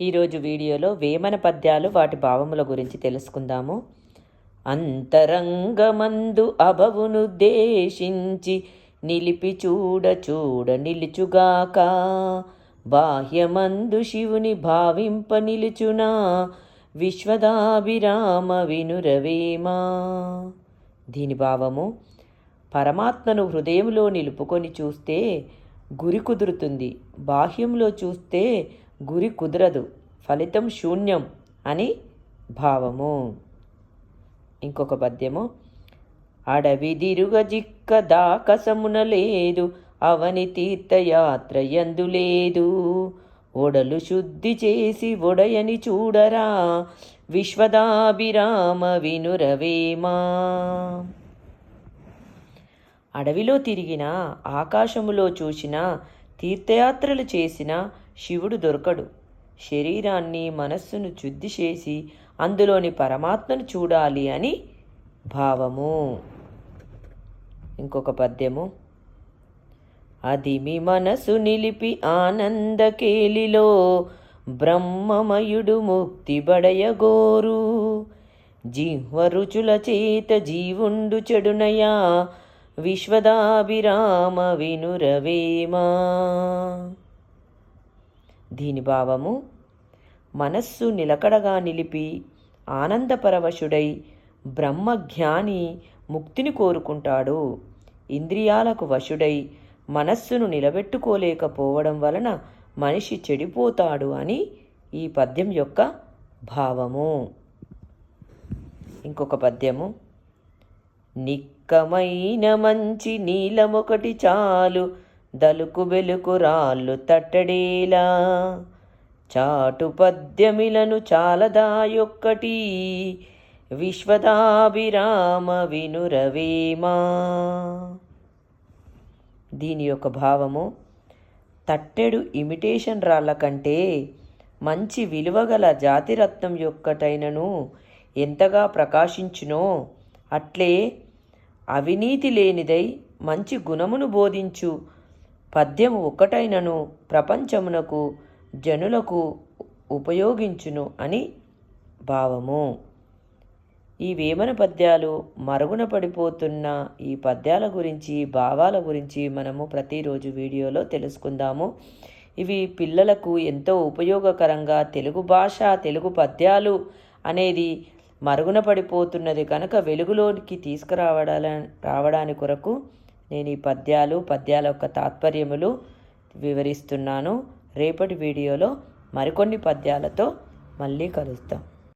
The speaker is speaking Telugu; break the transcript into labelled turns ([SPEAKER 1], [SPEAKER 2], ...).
[SPEAKER 1] ఈరోజు వీడియోలో వేమన పద్యాలు వాటి భావముల గురించి తెలుసుకుందాము. అంతరంగమందు అభవునుద్దేశించి నిలిపి చూడ చూడ నిలుచుగాక బాహ్యమందు శివుని భావింప నిలుచునా విశ్వదాభిరామ వినురవేమా. దీని భావము పరమాత్మను హృదయంలో నిలుపుకొని చూస్తే గురి కుదురుతుంది బాహ్యంలో చూస్తే గురి కుదరదు. ఫలితం శూన్యం అని భావము. ఇంకొక పద్యము. అడవిదిరుగ జిక్క దాకసమున లేదు. అవని తీర్థయాత్ర ఎందులేదు ఒడలు శుద్ధి చేసి ఒడయని చూడరా. విశ్వదాభిరామ వినురవేమా. అడవిలో తిరిగిన ఆకాశములో చూసిన తీర్థయాత్రలు చేసిన శివుడు దొరకడు. శరీరాన్ని మనస్సును శుద్ధి చేసి అందులోని పరమాత్మను చూడాలి అని భావము. ఇంకొక పద్యము. అది మీ మనసు నిలిపి ఆనందకేలిలో బ్రహ్మమయుడు ముక్తి బడయగోరు. జిహ్వ రుచుల చేత జీవుండు చెడునయా విశ్వదాభిరామ వినురవేమా. దీని భావము మనస్సు నిలకడగా నిలిపి ఆనందపరవశుడై బ్రహ్మజ్ఞాని ముక్తిని కోరుకుంటాడు. ఇంద్రియాలకు వశుడై మనస్సును నిలబెట్టుకోలేకపోవడం వలన మనిషి చెడిపోతాడు అని ఈ పద్యం యొక్క భావము. ఇంకొక పద్యము నిక్కమైన మంచి నీలమొకటి చాలు దలుకు బెలుకు రాళ్ళు తట్టడేలా. చాటు పద్యమిలను చాలదాయొక్కటి విశ్వదాభిరామ వినురవేమా. దీని యొక్క భావము తట్టెడు ఇమిటేషన్ రాళ్ళ కంటే మంచి విలువగల జాతిరత్నం యొక్కటైనను ఎంతగా ప్రకాశించునో అట్లే అవినీతి లేనిదై మంచి గుణమును బోధించు పద్యము ఒక్కటైనను ప్రపంచమునకు జనులకు ఉపయోగించును అని భావము. ఈ వేమన పద్యాలు మరుగున పడిపోతున్న ఈ పద్యాల గురించి భావాల గురించి మనము ప్రతిరోజు వీడియోలో తెలుసుకుందాము. ఇవి పిల్లలకు ఎంతో ఉపయోగకరంగా తెలుగు భాష తెలుగు పద్యాలు అనేది మరుగున పడిపోతున్నది కనుక వెలుగులోనికి తీసుకురావడాల రావడాని కొరకు నేను ఈ పద్యాలు పద్యాల యొక్క తాత్పర్యములు వివరిస్తున్నాను. రేపటి వీడియోలో మరికొన్ని పద్యాలతో మళ్ళీ కలుస్తాం